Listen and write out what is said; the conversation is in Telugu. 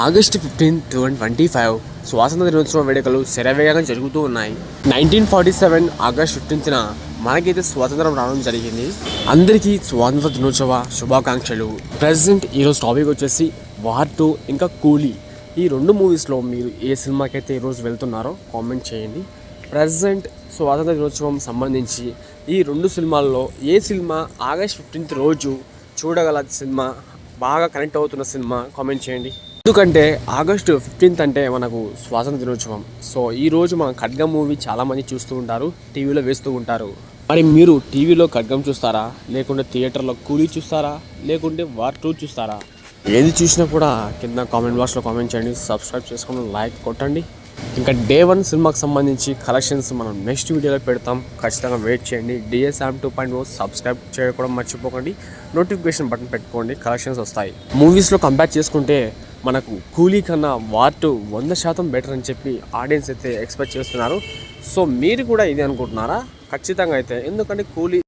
August fifteen two thousand twenty five స్వాతంత్ర దినోత్సవ వేడుకలు శరవేగంగా జరుగుతూ ఉన్నాయి. నైన్టీన్ ఫార్టీ సెవెన్ ఆగస్ట్ ఫిఫ్టీన్త్న మనకైతే స్వాతంత్రం రావడం జరిగింది. అందరికీ స్వాతంత్ర దినోత్సవ శుభాకాంక్షలు. ప్రజెంట్ ఈరోజు టాపిక్ వచ్చేసి వార్ టూ ఇంకా కూలీ. ఈ రెండు మూవీస్లో మీరు ఏ సినిమాకైతే ఈరోజు వెళ్తున్నారో కామెంట్ చేయండి. ప్రజెంట్ స్వాతంత్ర దినోత్సవం సంబంధించి ఈ రెండు సినిమాల్లో ఏ సినిమా ఆగస్ట్ ఫిఫ్టీన్త్ రోజు చూడగల సినిమా బాగా కనెక్ట్ అవుతున్న సినిమా కామెంట్ చేయండి. ఎందుకంటే ఆగస్టు ఫిఫ్టీన్త్ అంటే మనకు స్వాతంత్ర దినోత్సవం. సో ఈ రోజు మనం ఖడ్గం మూవీ చాలామంది చూస్తూ ఉంటారు టీవీలో వేస్తూ ఉంటారు. మరి మీరు టీవీలో ఖడ్గం చూస్తారా? లేకుంటే థియేటర్లో కూలీ చూస్తారా? లేకుంటే వార్ టూ చూస్తారా? ఏది చూసినా కూడా కింద కామెంట్ బాక్స్లో కామెంట్ చేయండి సబ్స్క్రైబ్ చేసుకుని లైక్ కొట్టండి. ఇంకా డే వన్ సినిమాకి సంబంధించి కలెక్షన్స్ మనం నెక్స్ట్ వీడియోలో పెడతాం. ఖచ్చితంగా వెయిట్ చేయండి. డిఎస్ఆమ్ టూ పాయింట్ ఓ సబ్స్క్రైబ్ చేయడం మర్చిపోకండి. నోటిఫికేషన్ బటన్ పెట్టుకోండి కలెక్షన్స్ వస్తాయి. మూవీస్లో కంపేర్ చేసుకుంటే మనకు కూలీ కన్నా వార్టు వంద శాతం బెటర్ అని చెప్పి ఆడియన్స్ అయితే ఎక్స్పెక్ట్ చేస్తున్నారు. సో మీరు కూడా ఇది అనుకుంటున్నారా? ఖచ్చితంగా అయితే. ఎందుకంటే కూలీ